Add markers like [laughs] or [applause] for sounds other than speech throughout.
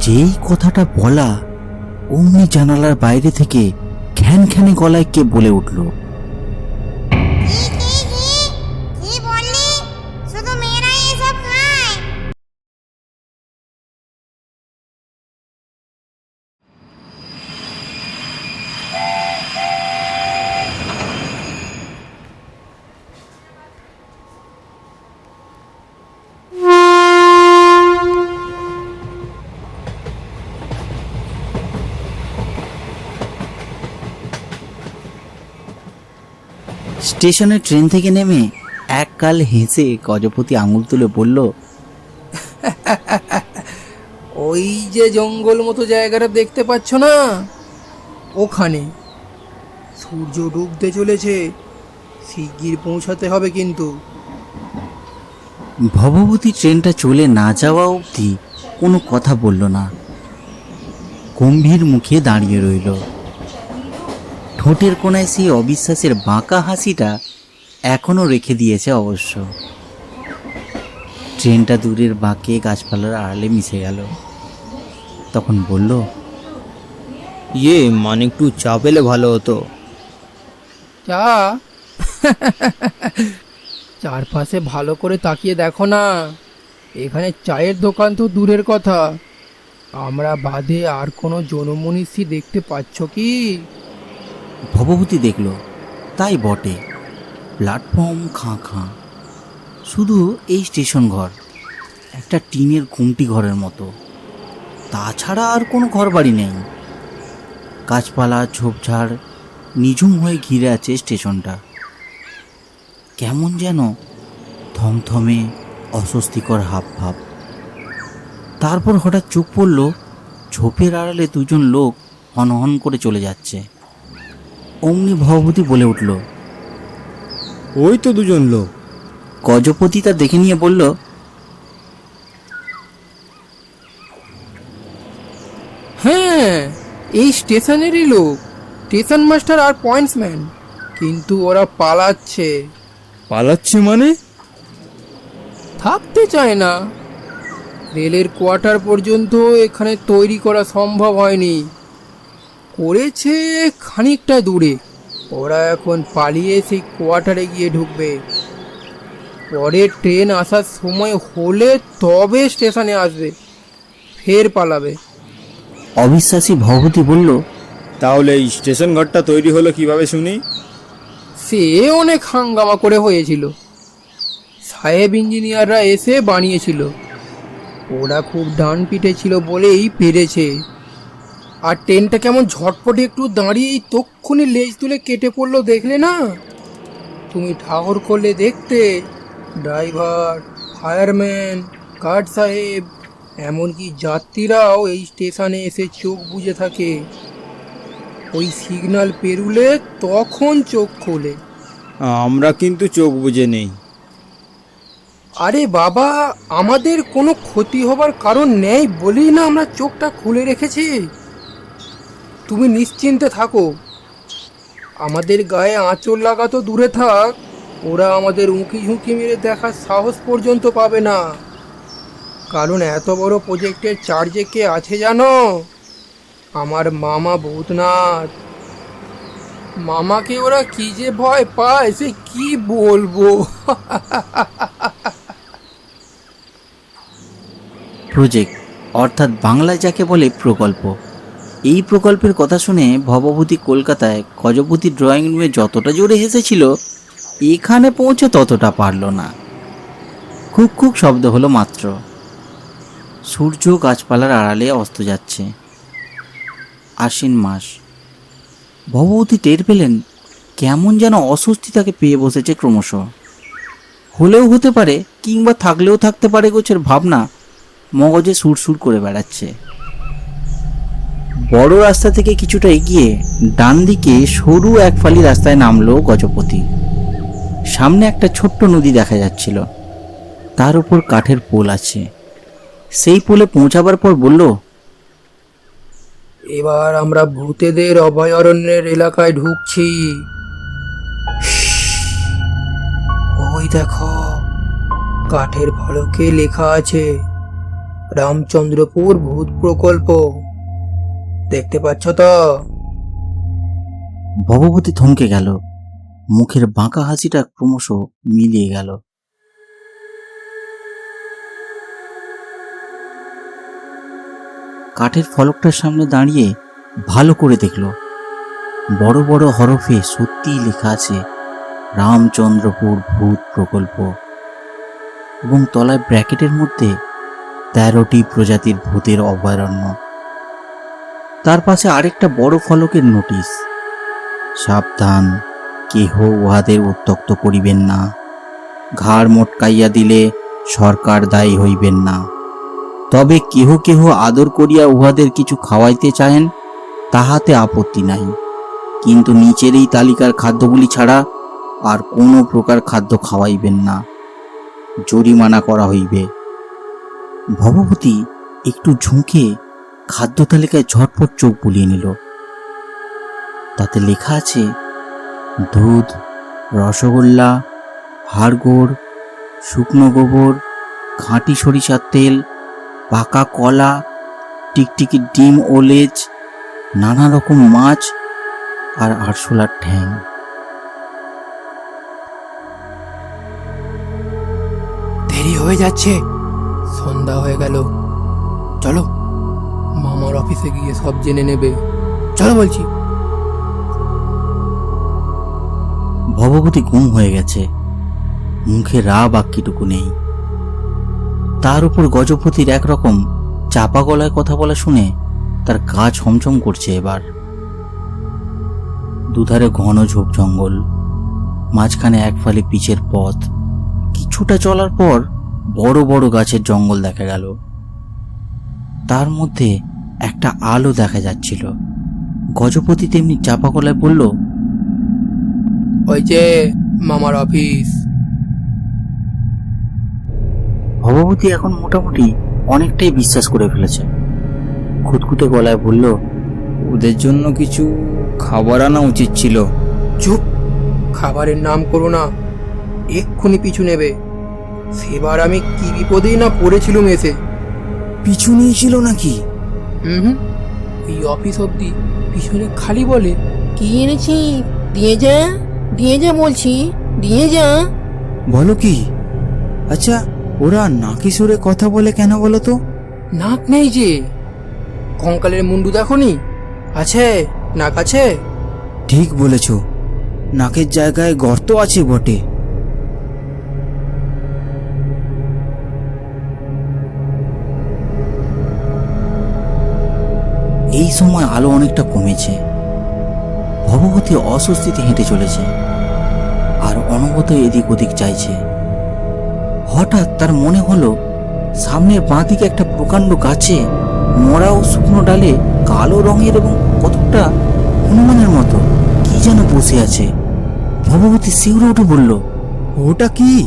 যেই কথাটা বলা অমনি জানালার বাইরে থেকে খ্যান খ্যানে গলায় কে বলে উঠল? স্টেশনে ট্রেন থেকে নেমে এককাল হেসে গজপতি আঙুল তুলে বলল ওই যে জঙ্গল মতো জায়গাটা দেখতে পাচ্ছ না? ওখানে। সূর্য ডুবতে চলেছে। শিগগির পৌঁছাতে হবে কিন্তু। ভবভূতি ট্রেনটা চলে না যাওয়া অবধি কোনো কথা বলল না। গম্ভীর মুখে দাঁড়িয়ে রইল। ঠোঁটের কোনায় সেই অবিশ্বাসের বাঁকা হাসিটা এখনও রেখে দিয়েছে অবশ্য। ট্রেনটা দূরের বাঁকে গাছপালার আড়ালে মিশে গেল। তখন বলল ইয়ে মানে একটু চা পেলে ভালো হতো। চা? চারপাশে ভালো করে তাকিয়ে দেখো না। এখানে চায়ের দোকান তো দূরের কথা। আমরা বাদে আর কোনো জনমনীষী দেখতে পাচ্ছ কি? ভবভূতি দেখল, তাই বটে। প্ল্যাটফর্ম খাঁ খাঁ। শুধু এই স্টেশন ঘর, একটা টিনের ঘুমটি ঘরের মতো। তাছাড়া আর কোনো ঘর বাড়ি নেই। গাছপালা, ঝোপঝাড়, নিঝুম হয়ে ঘিরে আছে স্টেশনটা। কেমন যেন থমথমে অস্বস্তিকর হাব ভাব তারপর হঠাৎ চোখ পড়ল, ঝোপের আড়ালে দুজন লোক হনহন করে চলে যাচ্ছে। অমনি ভবভূতি বলে উঠল ওই তো দুজন লোক। গজপতি তা দেখে নিয়ে বলল হ্যাঁ এই স্টেশনেরই লোক স্টেশন মাস্টার আর পয়েন্টসম্যান। কিন্তু ওরা পালাচ্ছে। পালাচ্ছে মানে? থাকতে চায় না। রেলের কোয়ার্টার পর্যন্ত এখানে তৈরি করা সম্ভব হয়নি। করেছে খানিকটা দূরে। ওরা এখন পালিয়ে সেই কোয়ার্টারে গিয়ে ঢুকবে। পরে ট্রেন আসার সময় হলে তবে স্টেশনে আসবে। ফের পালাবে। অবিশ্বাসী ভবভূতি বলল তাহলে এই স্টেশন ঘরটা তৈরি হলো কীভাবে শুনি? সে অনেক হাঙ্গামা করে হয়েছিল। সাহেব ইঞ্জিনিয়াররা এসে বানিয়েছিল। ওরা খুব ডান পিঠে ছিল বলেই পেরেছে। আর ট্রেনটা কেমন ঝটপটে একটু দাঁড়িয়েই তক্ষুনি লেজ তুলে কেটে পড়ল দেখলে না? তুমি ঠাহর করলে দেখতে ড্রাইভার ফায়ারম্যান গার্ড সাহেব এমনকি যাত্রীরাও এই স্টেশনে এসে চোখ বুজে থাকে। ওই সিগন্যাল পেরুলে তখন চোখ খোলে। আমরা কিন্তু চোখ বুজে নেই। আরে বাবা আমাদের কোনো ক্ষতি হবার কারণ নেই বলেই না আমরা চোখটা খুলে রেখেছি? তুমি নিশ্চিন্তে থাকো। আমাদের গায়ে আঁচড় লাগা তো দূরে থাক। ওরা আমাদের উঁকি ঝুঁকি মেরে দেখার সাহস পর্যন্ত পাবে না। কারণ এত বড় প্রজেক্টের চার্জে কে আছে জানো? আমার মামা ভূতনাথ। মামাকে ওরা কি যে ভয় পায়, সে কি বলব? প্রজেক্ট, অর্থাৎ বাংলায় যাকে বলে প্রকল্প। এই প্রকল্পের কথা শুনে ভবভূতি কলকাতায় গজপতি ড্রয়িং রুমে যতটা জোরে হেসেছিল, এখানে পৌঁছে ততটা পারল না। খুব খুব শব্দ হলো মাত্র। সূর্য গাছপালার আড়ালে অস্ত যাচ্ছে। আশ্বিন মাস। ভবভূতি টের পেলেন, কেমন যেন অস্বস্তি তাকে পেয়ে বসেছে ক্রমশ। হলেও হতে পারে, কিংবা থাকলেও থাকতে পারে গোছের ভাবনা মগজে সুরসুর করে বেড়াচ্ছে। বড় রাস্তা থেকে কিছুটা এগিয়ে ডান দিকে সরু এক ফালি রাস্তায় নামলো গজপতি। সামনে একটা ছোট্ট নদী দেখা যাচ্ছিল। তার উপর কাঠের পোল আছে। সেই পোলে পৌঁছাবার পর বলল, এবার আমরা ভূতেদের অভয়ারণ্যের এলাকায় ঢুকছি। ওই দেখো কাঠের ফলকে লেখা আছে রামচন্দ্রপুর ভূত প্রকল্প দেখতে পাচ্ছ তো? ভবভূতি থমকে গেল। মুখের বাঁকা হাসিটা ক্রমশ মিলিয়ে গেল। কাঠের ফলকটার সামনে দাঁড়িয়ে ভালো করে দেখল। বড় বড় হরফে সত্যিই লেখা আছে, রামচন্দ্রপুর ভূত প্রকল্প। এবং তলায় ব্র্যাকেটের মধ্যে, তেরোটি প্রজাতির ভূতের অভয়ারণ্য। তার পাশে আরেকটা বড় ফলকের নোটিশ। সাবধান, কেহ উহাদের উত্তক্ত করিবেন না। ঘাড় মোটকাইয়া দিলে সরকার দায়ী হইবেন না। তবে কেহ কেহ আদর করিয়া উহাদের কিছু খাওয়াইতে চাহেন, তাহাতে আপত্তি নাই। কিন্তু নিচের এই তালিকার খাদ্যগুলি ছাড়া আর কোনো প্রকার খাদ্য খাওয়াইবেন না। জরিমানা করা হইবে। ভবভূতি একটু ঝুঁকে খাদ্য তালিকায় ঝটপট চোখ বুলিয়ে নিল। তাতে লেখা আছে, দুধ, রসগোল্লা, হাড়গোড়, শুকনো গোবর, খাঁটি সরিষার তেল, পাকা কলা, টিকটিকি ডিম ও লেজ নানা রকম মাছ আর আরশোলার ঠ্যাং। দেরি হয়ে যাচ্ছে। সন্ধ্যা হয়ে গেল। চলো। অফিসে গিয়ে সব জেনে নেবে। চলো বলছি। ভবভূতি গুম হয়ে গেছে। মুখে রা বাক্যটুকু নেই। তার উপর গজপতির একরকম চাপা গলায় কথা বলা শুনে তার গা ছমছম করছে এবার। দুধারে ঘন ঝোপ জঙ্গল, মাঝখানে এক ফালি পিচের পথ। কিছুটা চলার পর বড় বড় গাছের জঙ্গল দেখা গেল। তার মধ্যে একটা আলো দেখা যাচ্ছিল। গজপতি তেমনি চাপা গলায় বলল ওই যে মামার অফিস। ভবভূতি এখন মোটামুটি অনেকটাই বিশ্বাস করে ফেলেছে। খুঁতখুঁতে গলায় বলল ওদের জন্য কিছু খাবার আনা উচিত ছিল। চুপ খাবারের নাম করো না এক্ষুনি পিছু নেবে। সেবার আমি কি বিপদেই না পড়েছিলুম এসে। পিছু নিয়েছিল নাকি? হুম। এই অফিস অবধি পিছনে খালি বলে কি এনেছি? দিয়ে যা দিয়ে যা বলছি দিয়ে যা। বলো কি? আচ্ছা ওরা নাকি সুরে কথা বলে কেন বলো তো? নাক নেই যে। কঙ্কালের মুন্ডু দেখনি আছে? নাক আছে? ঠিক বলেছ। নাকের জায়গায় গর্ত আছে বটে। এই সময় আলো অনেকটা কমেছে। ভবভূতি অস্বস্তিতে হেঁটে চলেছে। আর অনবত এদিক ওদিক চাইছে হঠাৎ তার মনে হলো, সামনের বাঁ দিকে একটা প্রকাণ্ড গাছে মরা ও শুকনো ডালে কালো রঙের এবং কতকটা হনুমানের মতো, কি যেন বসে আছে। ভবভূতি শিউরে উঠে বলল, ওটা কি?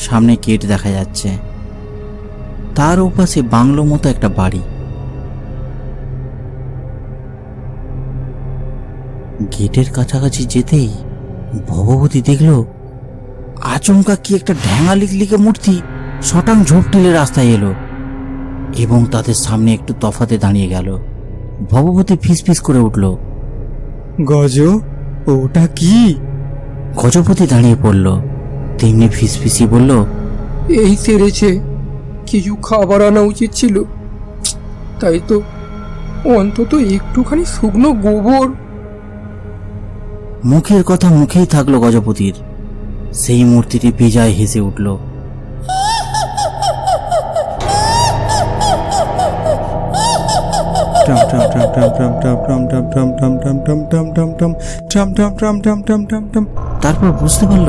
সামনে গেট দেখা যাচ্ছে। তার ওপাশে বাংলো মতো একটা বাড়ি। গেটের কাছাকাছি যেতেই ভবভূতি দেখল আচমকা কি একটা ঢ্যাঙা লিকলিকে মূর্তি শটাং ঝোপ টেলে রাস্তায় এলো এবং তাদের সামনে একটু তফাতে দাঁড়িয়ে গেল। ভবভূতি ফিসফিস করে উঠল। গজ ওটা কি? গজপতি দাঁড়িয়ে পড়ল। তেমনি ফিসফিসি বলল এই সেরেছে কিছু খাবার আনা উচিত ছিল তাই তো অন্তত একটুখানি শুকনো গোবর মুখের কথা মুখেই থাকল গজপতির সেই মূর্তিটি পেজায় হেসে উঠল তারপর বুঝতে পারল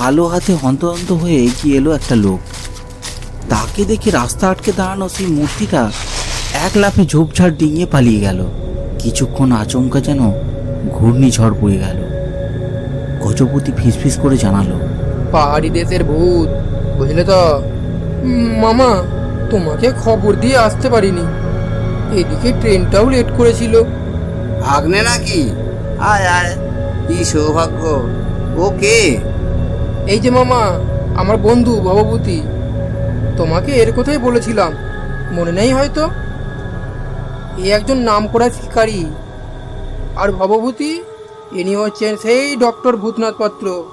আলো হাতে হন্তদন্ত হয়ে এগিয়ে এলো একটা লোক। তাকে দেখে রাস্তা আটকে দাঁড়ানো সেই মূর্তিটা এক লাফে ঝোপঝাড় ডিঙিয়ে পালিয়ে গেল। কিছুক্ষণ আচমকা যেন ঘূর্ণিঝড় বয়ে গেল। গজপতি ফিসফিস করে জানালো পাহাড়ি দেশের ভূত বুঝলে তো? মামা তোমাকে খবর দিয়ে আসতে পারিনি। এদিকে ট্রেনটাও লেট করেছিল। ভাগ্নে নাকি? আয় আয় কি সৌভাগ্য। ও কে? এই যে মামা আমার বন্ধু ভবভূতি তোমাকে এর কথাই বলেছিলাম মনে নেই হয়তো? এ একজন নাম করা শিকারী আর ভবভূতি ইনি হচ্ছেন সেই ডক্টর ভূতনাথ পাত্র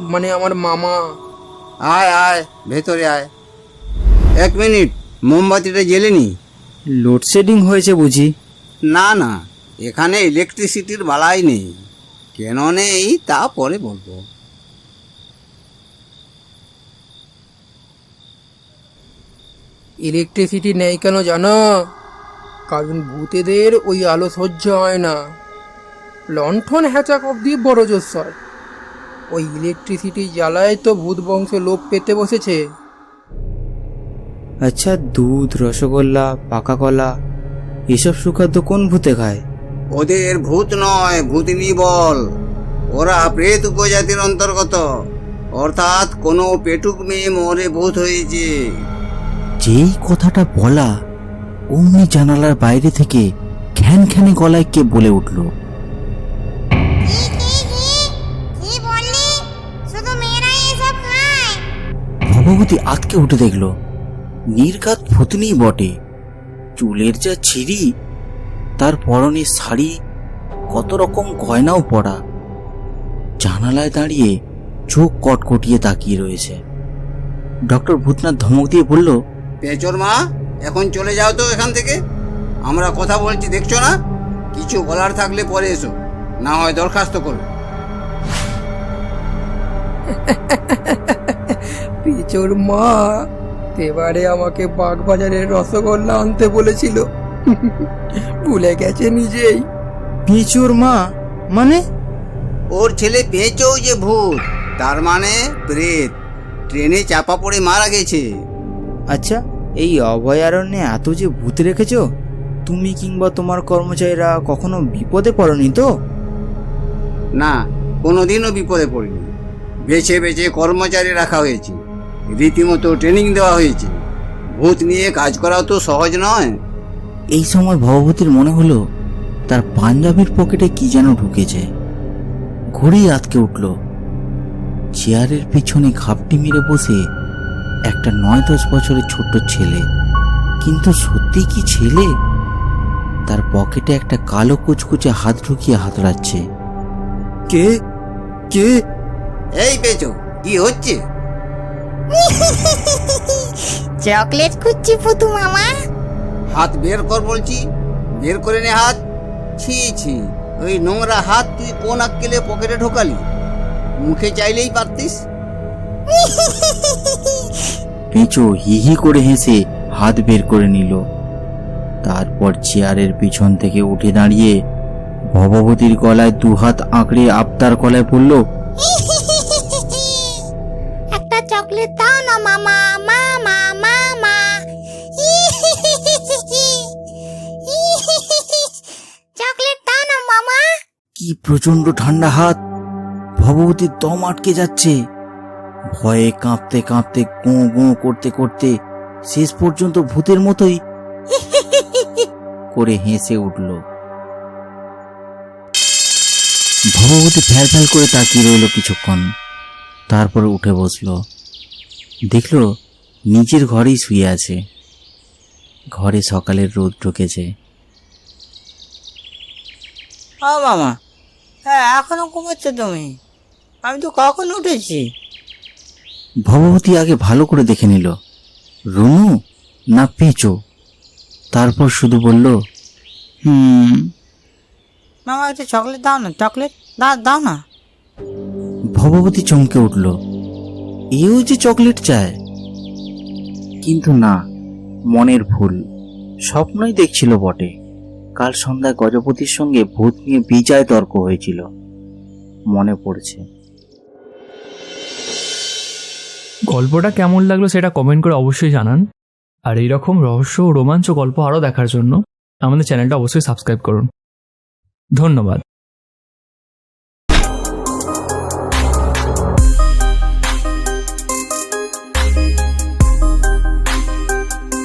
মানে আমার মামা। আয় আয় ভেতরে আয়। এক মিনিট মোমবাতিটা জ্বেলেনি লোডশেডিং হয়েছে বুঝি? না না এখানে ইলেকট্রিসিটির বালাই নেই। কেন নেই তা পরে বলব। ইলেকট্রিসিটি নেই কেন জানো? কারণ ভূতেদের ওই আলো সহ্য হয় না। লণ্ঠন হ্যাচাক অব্দি বড় জোর ওই ইলেকট্রিসিটি জ্বালায় তো ভূত বংশ লোপ পেতে বসেছে। আচ্ছা দুধ রসগোল্লা পাকা কলা এসব সুখাদ্য কোন ভূতে খায়? ওদের ভূত নয় ভূতিনি বল। ওরা প্রেত উপজাতির অন্তর্গত। অর্থাৎ কোনো পেটুক মেয়ে মরে ভূত হয়েছে। যেই কথাটা বলা অমনি জানালার বাইরে থেকে খ্যান খ্যানে গলায় কে বলে উঠল? ভগবতী আতকে উঠে দেখল নির্ঘাত ভূতনি বটে। চুলের যা ছিঁড়ি তার পরনে শাড়ি কত রকম গয়নাও পরা। জানালায় দাঁড়িয়ে চোখ কটকটিয়ে তাকিয়ে রয়েছে। ডক্টর ভূতনাথ ধমক দিয়ে বলল পেঁচোর মা এখন চলে যাও তো এখান থেকে। আমরা কথা বলছি দেখছ না? কিছু বলার থাকলে পরে এসো না হয় দরখাস্ত করো। [laughs] পিচোর মা এবারে আমাকে বাগবাজারের রসগোল্লা আনতে বলেছিল। [laughs] ভুলে গেছে নিজেই। পিচুর মা মানে? ওর ছেলে পেঁচোও যে ভূত তার মানে প্রেত। ট্রেনে চাপা পড়ে মারা গেছে। আচ্ছা এই অভয়ারণ্যে এত যে ভূত রেখেছ তুমি কিংবা তোমার কর্মচারীরা কখনো বিপদে পড়নি তো? না কোনোদিনও বিপদে পড়িনি। বেছে বেছে কর্মচারী রাখা হয়েছে রীতিমতো ট্রেনিং দেওয়া হয়েছে। ভূত নিয়ে কাজ করাও তো সহজ নয়। এই সময় ভবভূতির মনে হলো তার পাঞ্জাবির পকেটে কি যেন ঢুকেছে। ঘুরেই আতকে উঠল। চেয়ারের পিছনে খাপটি মেরে বসে একটা নয় দশ বছরের ছোট্ট ছেলে। কিন্তু সত্যি কি ছেলে? তার পকেটে একটা কালো কুচকুচে হাত ঢুকিয়ে হাতড়াচ্ছে। কে? কে? এই পেঁচো কি হচ্ছে? চকলেট খুঁজছি পুতু মামা। হাত বের কর বলছি। বের করে নে হাত। ছি ছি ওই নোংরা হাত তুই কোন আক্কেলে পকেটে ঢোকালি? মুখে চাইলেই পারতিস। [laughs] পেঁচো হি হি করে হেসে হাত বের করে নিল। তারপর চেয়ারের পিছন থেকে উঠে দাঁড়িয়ে ভবভূতির গলায় দু হাত আঁকড়ে আবতার গলায় পড়ল একটা চকলেট দাও না মামা মামা মামা চকলেট দাও না মামা। কি প্রচণ্ড ঠান্ডা হাত ভগবতীর দম আটকে যাচ্ছে। ভয়ে কাঁপতে কাঁপতে, গো গো করতে করতে শেষ পর্যন্ত ভূতের মতোই করে হেসে উঠল। ভগবতী ফ্যাল ফ্যাল করে তাকিয়ে রইল কিছুক্ষণ। তারপরে উঠে বসল। দেখল নিজের ঘরেই শুয়ে আছে। ঘরে সকালের রোদ ঢুকেছে। ও মামা হ্যাঁ এখনও ঘুমাচ্ছ তুমি? আমি তো কখন উঠেছি? ভগবতী আগে ভালো করে দেখে নিল। রুনু না পেঁচো? তারপর শুধু বলল হুম। মামা একটা চকলেট দাও না চকলেট? দাও দাও না। ভবভূতি চমকে উঠল এও যে চকলেট চায়। কিন্তু না মনের ভুল স্বপ্নই দেখছিল বটে। কাল সন্ধ্যায় গজপতির সঙ্গে ভূত নিয়ে বিজয় তর্ক হয়েছিল। মনে পড়ছে। গল্পটা কেমন লাগল সেটা কমেন্ট করে অবশ্যই জানান। আর এইরকম রহস্য ও রোমাঞ্চ গল্প আরও দেখার জন্য আমাদের চ্যানেলটা অবশ্যই সাবস্ক্রাইব করুন। ধন্যবাদ।